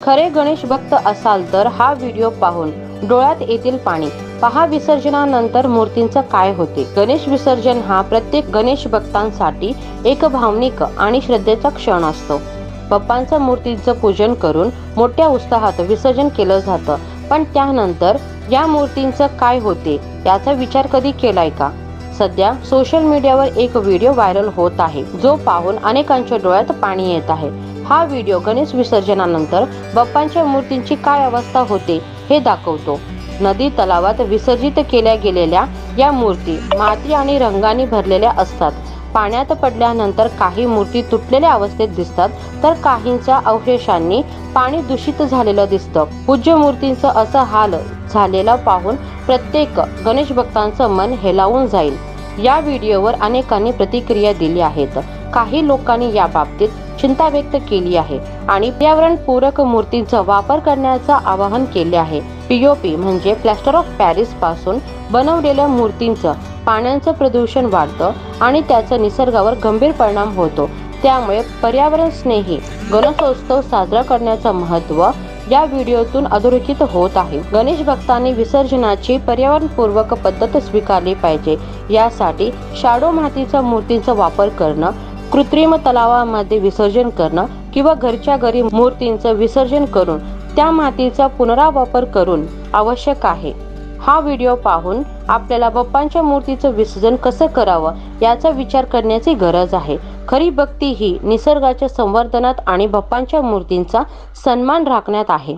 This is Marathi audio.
खरे गणेश भक्त असाल तर हा व्हिडिओ पाहून डोळ्यात येतील पाणी. पहा विसर्जनानंतर मूर्तींचं काय होते. गणेश विसर्जन हा प्रत्येक गणेश भक्तांसाठी एक भावनिक आणि श्रद्धेचा क्षण असतो. बाप्पांच्या मूर्तींचं पूजन करून मोठ्या उत्साहात विसर्जन केलं जातं. पण त्यानंतर या मूर्तींचं काय होते याचा विचार कधी केलाय का? सध्या सोशल मीडियावर एक व्हिडिओ व्हायरल होत आहे जो पाहून अनेकांच्या डोळ्यात पाणी येत आहे. हा व्हिडिओ गणेश विसर्जनानंतर बाप्पांच्या मूर्तींची काय अवस्था होते हे दाखवतो. नदी तलावात विसर्जित केल्या गेलेल्या या मूर्ती माती आणि रंगाने भरलेल्या असतात. पाण्यात पडल्यानंतर काही मूर्ती तुटलेल्या अवस्थेत दिसतात तर काहींच्या अवशेषांनी पाणी दूषित झालेलं दिसतं. पूज्य मूर्तींचं असं हाल झालेला पाहून प्रत्येक गणेश भक्तांचं मन हेलावून जाईल. या व्हिडिओवर अनेकांनी प्रतिक्रिया दिली आहेत. काही लोकांनी या बाबतीत चिंता व्यक्त केली आहे आणि पर्यावरण पूरक मूर्तींचा वापर करण्याचं आवाहन केले आहे. पीओपी म्हणजे प्लॅस्टर ऑफ पॅरिसपासून बनवलेल्या मूर्तींचं पाण्याचं प्रदूषण वाढतं आणि त्याचा निसर्गावर गंभीर परिणाम होतो. त्यामुळे पर्यावरण स्नेही गणेशोत्सव साजरा करण्याचं महत्त्व या व्हिडिओतून अधोरेखित होत आहे. गणेश भक्तांनी विसर्जनाची पर्यावरणपूर्वक पद्धत स्वीकारली पाहिजे. यासाठी शाडो मातीच्या मूर्तींचा वापर करणं कृत्रिम तलावामध्ये विसर्जन करणं किंवा घरच्या घरी मूर्तींचं विसर्जन करून त्या मातीचा पुनरावापर करून आवश्यक आहे. हा व्हिडिओ पाहून आपल्याला बाप्पांच्या मूर्तीचं विसर्जन कसं करावं याचा विचार करण्याची गरज आहे. खरी भक्ती ही निसर्गाच्या संवर्धनात आणि बाप्पांच्या मूर्तींचा सन्मान राखण्यात आहे.